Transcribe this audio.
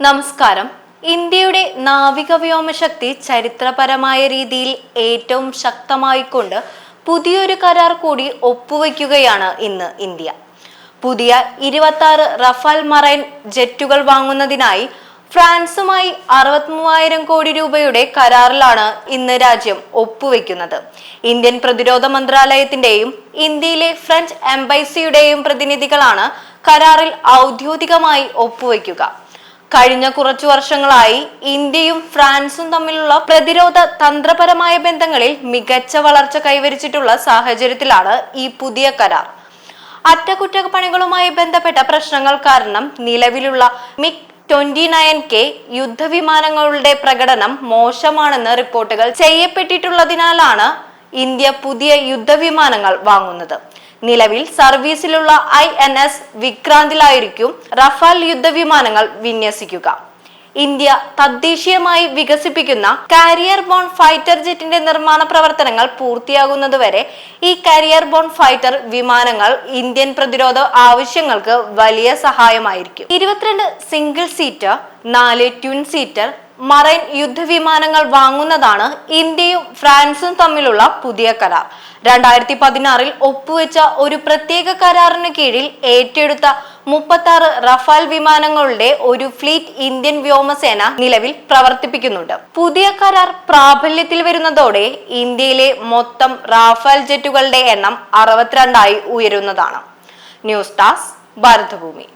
നമസ്കാരം. ഇന്ത്യയുടെ നാവിക വ്യോമശക്തി ചരിത്രപരമായ രീതിയിൽ ഏറ്റവും ശക്തമായിക്കൊണ്ട് പുതിയൊരു കരാർ കൂടി ഒപ്പുവെക്കുകയാണ് ഇന്ന് ഇന്ത്യ. പുതിയ ഇരുപത്തി ആറ് റഫാൽ മറൈൻ ജെറ്റുകൾ വാങ്ങുന്നതിനായി ഫ്രാൻസുമായി അറുപത്തിമൂവായിരം കോടി രൂപയുടെ കരാറിലാണ് ഇന്ന് രാജ്യം ഒപ്പുവെക്കുന്നത്. ഇന്ത്യൻ പ്രതിരോധ മന്ത്രാലയത്തിന്റെയും ഇന്ത്യയിലെ ഫ്രഞ്ച് എംബസിയുടെയും പ്രതിനിധികളാണ് കരാറിൽ ഔദ്യോഗികമായി ഒപ്പുവെക്കുക. കഴിഞ്ഞ കുറച്ചു വർഷങ്ങളായി ഇന്ത്യയും ഫ്രാൻസും തമ്മിലുള്ള പ്രതിരോധ തന്ത്രപരമായ ബന്ധങ്ങളിൽ മികച്ച വളർച്ച കൈവരിച്ചിട്ടുള്ള സാഹചര്യത്തിലാണ് ഈ പുതിയ കരാർ. അറ്റകുറ്റപ്പണികളുമായി ബന്ധപ്പെട്ട പ്രശ്നങ്ങൾ കാരണം നിലവിലുള്ള മിക് ട്വന്റി നയൻ കെ യുദ്ധവിമാനങ്ങളുടെ പ്രകടനം മോശമാണെന്ന് റിപ്പോർട്ടുകൾ ചെയ്യപ്പെട്ടിട്ടുള്ളതിനാലാണ് ഇന്ത്യ പുതിയ യുദ്ധവിമാനങ്ങൾ വാങ്ങുന്നത്. നിലവിൽ സർവീസിലുള്ള ഐ എൻ എസ് വിക്രാന്തിലായിരിക്കും റഫാൽ യുദ്ധവിമാനങ്ങൾ വിന്യസിക്കുക. ഇന്ത്യ തദ്ദേശീയമായി വികസിപ്പിക്കുന്ന കാരിയർ ബോൺ ഫൈറ്റർ ജെറ്റിന്റെ നിർമ്മാണ പ്രവർത്തനങ്ങൾ പൂർത്തിയാകുന്നതുവരെ ഈ കാരിയർ ബോൺ ഫൈറ്റർ വിമാനങ്ങൾ ഇന്ത്യൻ പ്രതിരോധ ആവശ്യങ്ങൾക്ക് വലിയ സഹായമായിരിക്കും. ഇരുപത്തിരണ്ട് സിംഗിൾ സീറ്റർ നാല് ട്വിൻ സീറ്റർ മറൈൻ യുദ്ധവിമാനങ്ങൾ വാങ്ങുന്നതാണ് ഇന്ത്യയും ഫ്രാൻസും തമ്മിലുള്ള പുതിയ കരാർ. രണ്ടായിരത്തി പതിനാറിൽ ഒപ്പുവെച്ച ഒരു പ്രത്യേക കരാറിനു കീഴിൽ ഏറ്റെടുത്ത മുപ്പത്തി ആറ് റഫാൽ വിമാനങ്ങളുടെ ഒരു ഫ്ലീറ്റ് ഇന്ത്യൻ വ്യോമസേന നിലവിൽ പ്രവർത്തിപ്പിക്കുന്നുണ്ട്. പുതിയ കരാർ പ്രാബല്യത്തിൽ വരുന്നതോടെ ഇന്ത്യയിലെ മൊത്തം റാഫാൽ ജെറ്റുകളുടെ എണ്ണം അറുപത്തിരണ്ടായി ഉയരുന്നതാണ്. News task Bharathabhoomi.